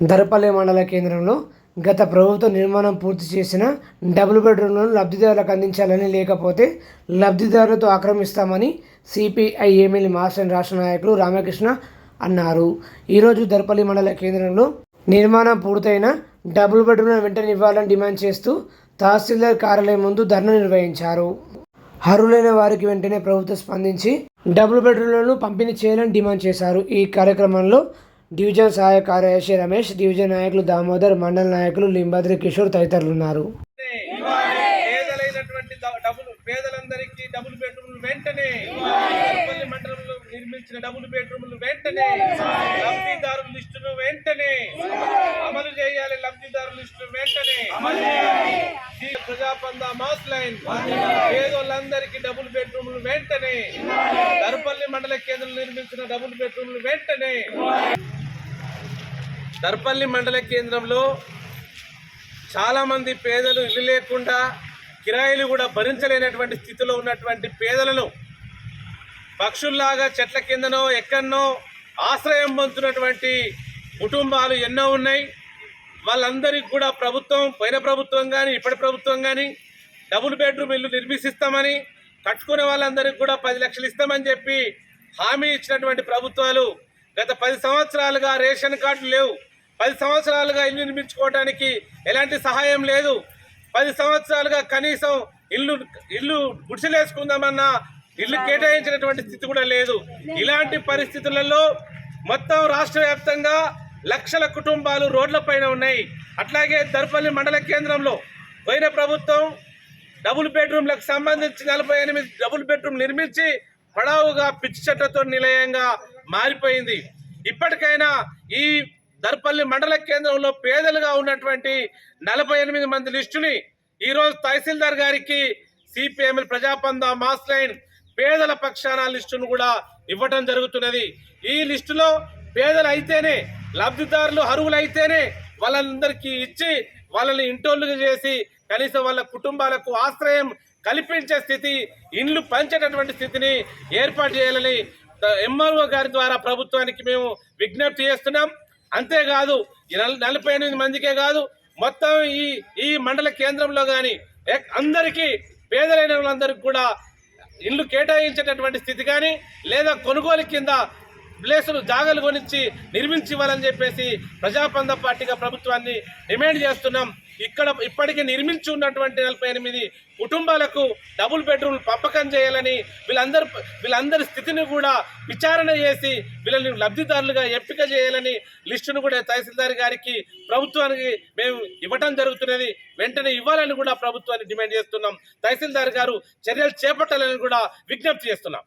దరపల్లి మండల కేంద్రంలో గత ప్రభుత్వం నిర్మాణం పూర్తి చేసిన డబుల్ బెడ్రూమ్లను లబ్ధిదారులకు అందించాలని లేకపోతే లబ్ధిదారులతో ఆక్రమిస్తామని సిపిఐ ఎమ్మెల్యే మాస్టర్ రాష్ట్ర నాయకులు రామకృష్ణ అన్నారు. ఈరోజు దరపల్లి మండల కేంద్రంలో నిర్మాణం పూర్తయిన డబుల్ బెడ్రూమ్లను వెంటనే ఇవ్వాలని డిమాండ్ చేస్తూ తహసీల్దార్ కార్యాలయం ముందు ధర్నా నిర్వహించారు. అర్హులైన వారికి వెంటనే ప్రభుత్వం స్పందించి డబుల్ బెడ్రూమ్లను పంపిణీ చేయాలని డిమాండ్ చేశారు. ఈ కార్యక్రమంలో డివిజన్ సహాయ కార్యదర్శి రమేష్ డివిజన్ నాయకులు దామోదర్ మండల నాయకులు లింబాద్రి కిషోర్ తదితరులు ఉన్నారు పేదలైనటువంటి డబుల్ పేదలందరికీ డబుల్ బెడ్రూమ్లు వెంటనే. దర్పల్లి మండలంలో నిర్మించిన డబుల్ బెడ్రూమ్లు వెంటనే. లబ్ధిదారుల లిస్టును వెంటనే. అమలు చేయాలి లబ్ధిదారుల లిస్టు వెంటనే. ప్రజాపంద మాస్ లైన్. పేదోళ్ళందరికీ డబుల్ బెడ్రూమ్లు వెంటనే. దర్పల్లి మండల కేంద్రం నిర్మించిన డబుల్ బెడ్రూమ్లు వెంటనే. దర్పల్లి మండల కేంద్రంలో చాలామంది పేదలు ఇల్లు లేకుండా కిరాయిలు కూడా భరించలేనటువంటి స్థితిలో ఉన్నటువంటి పేదలను పక్షుల్లాగా చెట్ల కిందనో ఎక్కడనో ఆశ్రయం పొందుతున్నటువంటి కుటుంబాలు ఎన్నో ఉన్నాయి. వాళ్ళందరికీ కూడా ప్రభుత్వం పైన ప్రభుత్వం కానీ ఇప్పటి ప్రభుత్వం కానీ డబుల్ బెడ్రూమ్ ఇల్లు నిర్మిస్తామని కట్టుకునే వాళ్ళందరికీ కూడా పది లక్షలు ఇస్తామని చెప్పి హామీ ఇచ్చినటువంటి ప్రభుత్వాలు గత పది సంవత్సరాలుగా రేషన్ కార్డులు లేవు. పది సంవత్సరాలుగా ఇల్లు నిర్మించుకోవడానికి ఎలాంటి సహాయం లేదు. పది సంవత్సరాలుగా కనీసం ఇల్లు ఇల్లు గుడిసెలేసుకుందామన్నా ఇల్లు కేటాయించినటువంటి స్థితి కూడా లేదు. ఇలాంటి పరిస్థితులలో మొత్తం రాష్ట్ర వ్యాప్తంగా లక్షల కుటుంబాలు రోడ్లపైన ఉన్నాయి. అట్లాగే దర్పల్లి మండల కేంద్రంలో పోయిన ప్రభుత్వం డబుల్ బెడ్రూమ్లకు సంబంధించి నలభై ఎనిమిది డబుల్ బెడ్రూమ్ నిర్మించి పడావుగా పిచ్చి చెట్లతో నిలయంగా మారిపోయింది. ఇప్పటికైనా ఈ దర్పల్లి మండల కేంద్రంలో పేదలుగా ఉన్నటువంటి నలభై ఎనిమిది మంది లిస్టుని ఈరోజు తహసీల్దార్ గారికి సిపిఎంఎల్ ప్రజాపంద మాస్ లైన్ పేదల పక్షాన లిస్టును కూడా ఇవ్వటం జరుగుతున్నది. ఈ లిస్టులో పేదలు అయితేనే లబ్ధిదారులు అరువులు అయితేనే వాళ్ళందరికీ ఇచ్చి వాళ్ళని ఇంటోళ్ళుగా చేసి కనీసం వాళ్ళ కుటుంబాలకు ఆశ్రయం కల్పించే స్థితి ఇండ్లు పంచేటటువంటి స్థితిని ఏర్పాటు చేయాలని ఎంఆర్ఓ గారి ద్వారా ప్రభుత్వానికి మేము విజ్ఞప్తి చేస్తున్నాం. అంతేకాదు ఈ నల- నలభై ఎనిమిది మందికే కాదు మొత్తం ఈ ఈ మండల కేంద్రంలో కానీ అందరికీ పేదలైన వాళ్ళందరికీ కూడా ఇల్లు కేటాయించేటటువంటి స్థితి కానీ లేదా కొనుగోలు కింద ప్లేసులు జాగాలు కొనిచ్చి నిర్మించి ఇవ్వాలని చెప్పేసి ప్రజాపంద పార్టీగా ప్రభుత్వాన్ని డిమాండ్ చేస్తున్నాం. ఇక్కడ ఇప్పటికే నిర్మించి ఉన్నటువంటి నలభై ఎనిమిది కుటుంబాలకు డబుల్ బెడ్రూమ్లు పంపకం చేయాలని వీళ్ళందరూ వీళ్ళందరి స్థితిని కూడా విచారణ చేసి వీళ్ళని లబ్ధిదారులుగా ఎంపిక చేయాలని లిస్టును కూడా తహసీల్దార్ గారికి ప్రభుత్వానికి మేము ఇవ్వటం జరుగుతున్నది. వెంటనే ఇవ్వాలని కూడా ప్రభుత్వాన్ని డిమాండ్ చేస్తున్నాం. తహసీల్దార్ గారు చర్యలు చేపట్టాలని కూడా విజ్ఞప్తి చేస్తున్నాం.